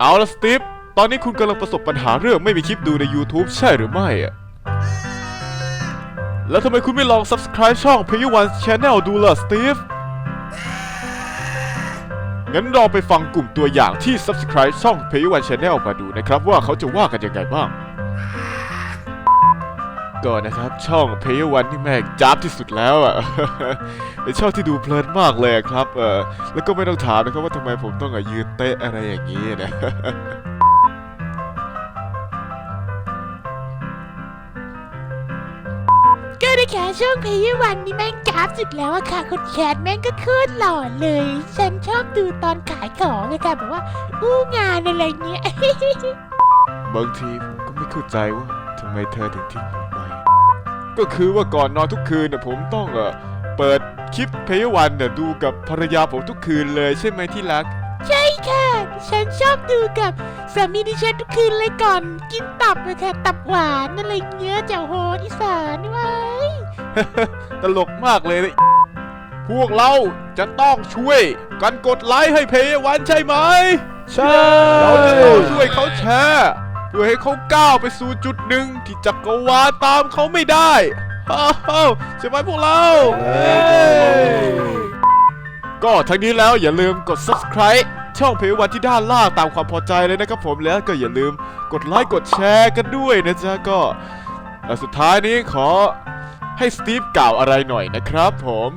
เอาละสตีฟ ตอนนี้คุณกำลังประสบปัญหาเรื่องไม่มีคลิปดูใน YouTube ใช่หรือไม่อะแล้วทำไมคุณไม่ลอง subscribe ช่อง p a y One Channel ดูล่ะสตีฟ งั้นเราไปฟังกลุ่มตัวอย่างที่ subscribe ช่อง p a y One Channel มาดูนะครับว่าเขาจะว่ากันยังไงบ้าง ก่อนนะครับ ช่อง p a y One ที่แม่งจ้าบที่สุดแล้วอะ เป็นช่องที่ดูเพลินมากเลยอะครับเออแล้วก็ไม่ต้องถามนะครับว่าทำไมผมต้องอะยืนเตะอะไรอย่างนี้นะก็นะคะช่วงเพย์วันนี่แม่งจ้าบสุดแล้วอะค่ะคนแคทแม่งก็โคตรหล่อเลย ฉันชอบดูตอนขายของอะค่ะแบบว่า อู้งานอะไรเงี้ย บางทีผมก็ไม่เข้าใจว่าทำไมเธอถึงทิ้งผมไป ก็คือว่าก่อนนอนทุกคืนน่ะผมต้องเออเปิดคลิปเพย์วันน่ะดูกับภรรยาผมทุกคืนเลยใช่ไหมที่รัก ใช่ค่ะ ฉันชอบดูกับสามีดิฉันทุกคืนเลยก่อน กินตับอะค่ะ ตับหวานอะไรเงี้ยเจ้าโฮอีสานไว้ยตลกมากเลยนะพวกเราจะต้องช่วยกันกดไลค์ให้เพย์วันใช่ไหม ใช่ เราจะต้องช่วยเขาแชร์เพื่อให้เขาก้าวไปสู่จุดหนึ่งที่จักรวาลตามเขาไม่ได้ฮ่าวใช่ไหมพวกเราก็ทั้งนี้แล้วอย่าลืมกด subscribe ช่องเพย์วันที่ด้านล่างตามความพอใจเลยนะครับผมแล้วก็อย่าลืมกดไลค์กดแชร์กันด้วยนะจ๊ะก็เอ่อสุดท้ายนี้ขอให้สตีฟกล่าวอะไรหน่อยนะครับผม